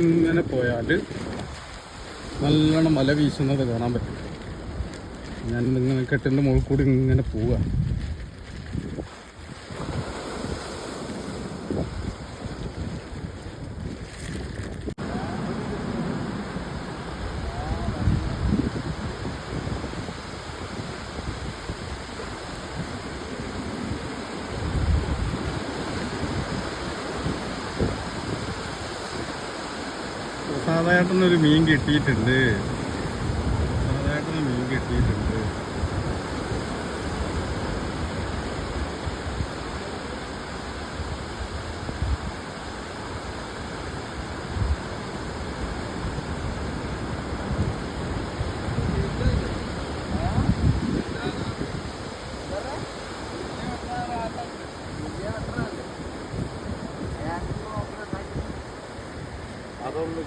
ഇങ്ങനെ പോയാൽ നല്ലോണം മല വീശുന്നത് കാണാൻ പറ്റും. ഞാൻ ഇങ്ങനെ കെട്ടിന്റെ മുകളിൽ കൂടി ഇങ്ങനെ പോവുക സാധാരണ മീൻ കിട്ടിയിട്ടുണ്ട്. സാധാരണ മീൻ കിട്ടിയിട്ടുണ്ട്. അതൊന്നും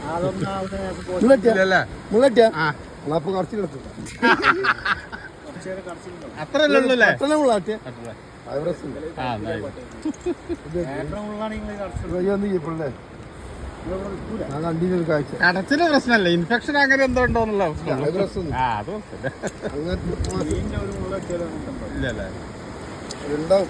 കാഴ്ച. കടച്ചിൽ പ്രശ്നമല്ല. ഇൻഫെക്ഷൻ അങ്ങനെ എന്തോ ഉണ്ടോന്നുള്ള പ്രശ്നം അത് പ്രശ്നമൊന്നും ആ അത് പ്രശ്നമില്ല അങ്ങനത്തെ ഇല്ലല്ലേ ഉണ്ടാവും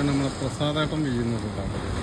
ഓടിക്കാൻ നമ്മളെ പ്രസാദേട്ടം ചെയ്യുന്നത് കേട്ടോ.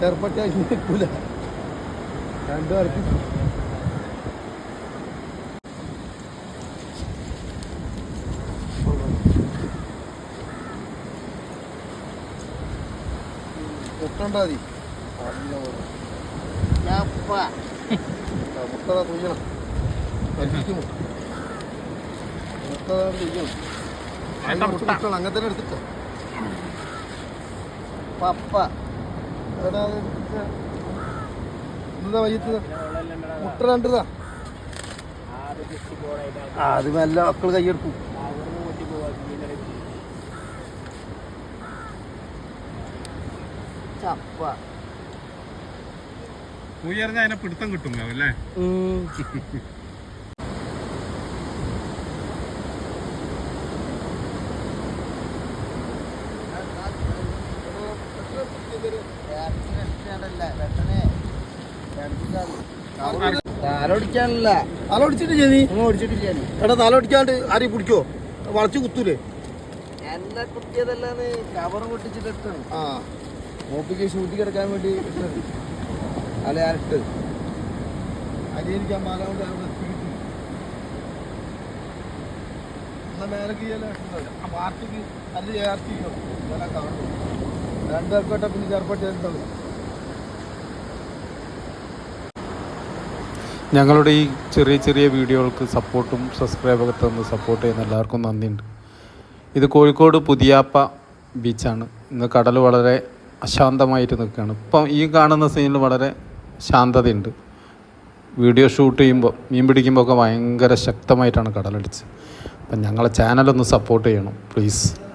ചെറുപ്പത്തി നിൽക്കൂല. രണ്ടു പേർക്ക് മുട്ടണ്ടാ മതി മുട്ട തുയ്യണം പറ്റിക്കും മുട്ട. തുയ്യണം അതിന്റെ മുട്ട. അങ്ങനെ തന്നെ എടുത്തിട്ടോ. പപ്പ. എന്താ വൈകിട്ട്? മുട്ട രണ്ടതാ. അത് നല്ല മക്കൾ കൈയെടുക്കും ചപ്പ. ഉയർന്ന അതിനെ പിടുത്തം കിട്ടും അല്ലേ? തലോടിക്കാനല്ല. തലോടിച്ചിട്ട് ചെയ്തി ഓടിച്ചിട്ടില്ല എടാ തലോടിക്കാണ്ട് ആരെയും പിടിക്കോ? വളച്ചു കുത്തൂലേ? എന്നെ കുത്തിയതല്ലാന്ന് കവർ പൊട്ടിച്ചിട്ട് ആ. മോപ്പിക്ക് ഷൂട്ടി കിടക്കാൻ വേണ്ടി ഇട്ടത്. അല്ല ഞാനിട്ട് അരിയിരിക്കാൻ മാല കൊണ്ട് അവിടെ. ആ പാർട്ടിക്ക് അല്ല ചേർത്തിക്കോ ഇതെല്ലാം കാണും രണ്ടാൾക്കോട്ടെ പിന്നെ ചെറുപ്പട്ടി ഉണ്ടാവില്ല ഞങ്ങളുടെ ഈ ചെറിയ ചെറിയ വീഡിയോകൾക്ക് സപ്പോർട്ടും സബ്സ്ക്രൈബൊക്കെ തന്ന് സപ്പോർട്ട് ചെയ്യുന്ന എല്ലാവർക്കും നന്ദിയുണ്ട്. ഇത് കോഴിക്കോട് പുതിയാപ്പ ബീച്ചാണ് ഇന്ന് കടൽ വളരെ അശാന്തമായിട്ട് നിൽക്കുകയാണ്. ഇപ്പം ഈ കാണുന്ന സീനിൽ വളരെ ശാന്തതയുണ്ട്. വീഡിയോ ഷൂട്ട് ചെയ്യുമ്പോൾ മീൻ പിടിക്കുമ്പോൾ ഒക്കെ ഭയങ്കര ശക്തമായിട്ടാണ് കടലടിച്ച് അപ്പം ഞങ്ങളെ ചാനലൊന്ന് സപ്പോർട്ട് ചെയ്യണം പ്ലീസ്